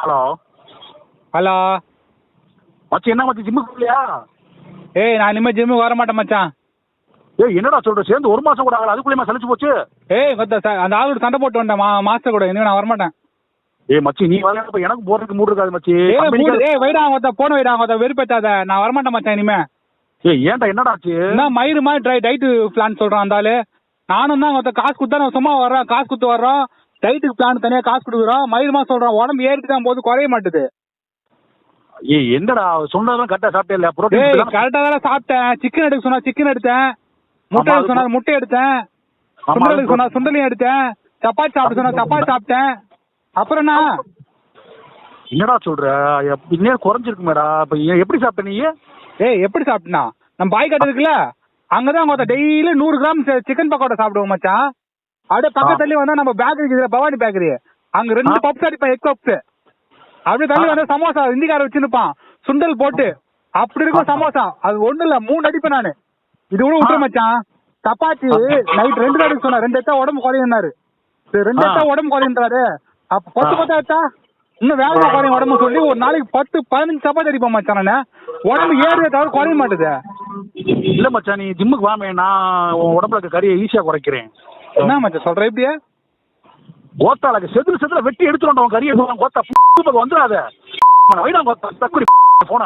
Hello. Hello. மச்சி என்ன மச்சி ஜிம்முக்கு இல்லையா ஏய் நான் இனிமேல் ஜிம்முக்கு வர மாட்டேன் மச்சான். ஏய் என்னடா சொல்ற? சேர்ந்து ஒரு மாசம் கூட ஆகல அதுக்குள்ளேயுமா சலிச்சு போச்சு? ஏய் கொத்த ச- அந்த ஆளோட சண்டை போட்டு வந்தேன் மா மாஸ்டர் கூட இனிமே நான் வரமாட்டேன். ஏய் மச்சி நீ வரல எனக்கு போறதுக்கு மூடு இருக்காது மச்சி. ஏய் வைடா கொத்த போன வைடா கொத்த வெறுப்பேத்தாத. நான் வரமாட்டேன் மச்சான் இனிமே. ஏய் ஏன்டா என்னடா ஆச்சு? என்ன மயிறு மாதிரி ட்ரை டைட்டு பிளான் சொல்றான் அந்த ஆளு. நானும் தான் கொத்த காசு கொடுத்தா நான் சும்மா வர்றோம் காசு கொடுத்து வர்றோம். டைட்டுக்கு பிளான் தனியா காசு கொடுக்குறோம். மயிறு மாதிரி சொல்றான் உடம்பு ஏறிட்டு தான் போது குறைய மாட்டுது. ஏய் என்னடா? சொன்னதெல்லாம் கரெக்டா சாப்பிட்டே இல்ல புரோட்டீன் கரெக்டா தானே சாப்பிட்டேன். சிக்கன் எடுக்க சொன்னா சிக்கன் எடுத்தேன். முட்டை எடுக்க சொன்னா முட்டை எடுத்தேன். சுண்டல் எடுக்க சொன்னா சுண்டலையும் எடுத்தேன். சப்பாத்தி சாப்பிட சொன்னா சப்பாத்தி சாப்பிட்டேன். அப்புறம் என்ன? என்னடா சொல்ற? இன்னும் குறைஞ்சிருக்குமேடா இப்ப ஏன் எப்படி சாப்பிட்ட நீ? ஏய் எப்படி சாப்பிட்டனா? நம்ம பாய் கடை இருக்குல்ல அங்கதான் கொத்த டெய்லி நூறு கிராம் சிக்கன் பக்கோடா சாப்பிடுவோம் மச்சான். அப்படியே பக்கத்துலயே வந்தா நம்ம பேக்கரி இருக்குது பவானி பேக்கரி அங்க ரெண்டு. பப்ஸ் அடிப்பேன் எக் பப்ஸ் அப்படியே தள்ளி. வந்தா சமோசா இந்திக்கார வச்சிருப்பான். சுண்டல் போட்டு. அப்படி இருக்கும் சமோசா. அது ஒண்ணு இல்ல மூணு அடிப்பேன் நானு. இது கூட விட்டுற. மச்சான். சப்பாத்தி நைட் ரெண்டு அடிக்க சொன்னா ரெண்டு எத்தா உடம்பு குறையும்னாரு சரி, ரெண்டு. எத்தா உடம்பு குறையுன்றாரு அப்ப பத்து. பத்தா எத்தா இன்னும் வேகமா குறையும் உடம்பு சொல்லி ஒரு நாளைக்கு பத்து பதினஞ்சு சப்பாத்தி அடிப்போம் மச்சான் உடம்பு ஏறுதே தவிர குறைய மாட்டுது. இல்ல மச்சான் நீ ஜிம்முக்கு வாமே நான் உன் உடம்புல கறியை ஈஸியா குறைக்கிறேன். என்ன மச்சான் சொல்ற இப்படியே கோத்தாளுக்கு செதுல செதுல வெட்டி எடுத்துட்டு உன் கறியை கோத்தா வந்துடாத வைடா கோத்தா தக்குடி போன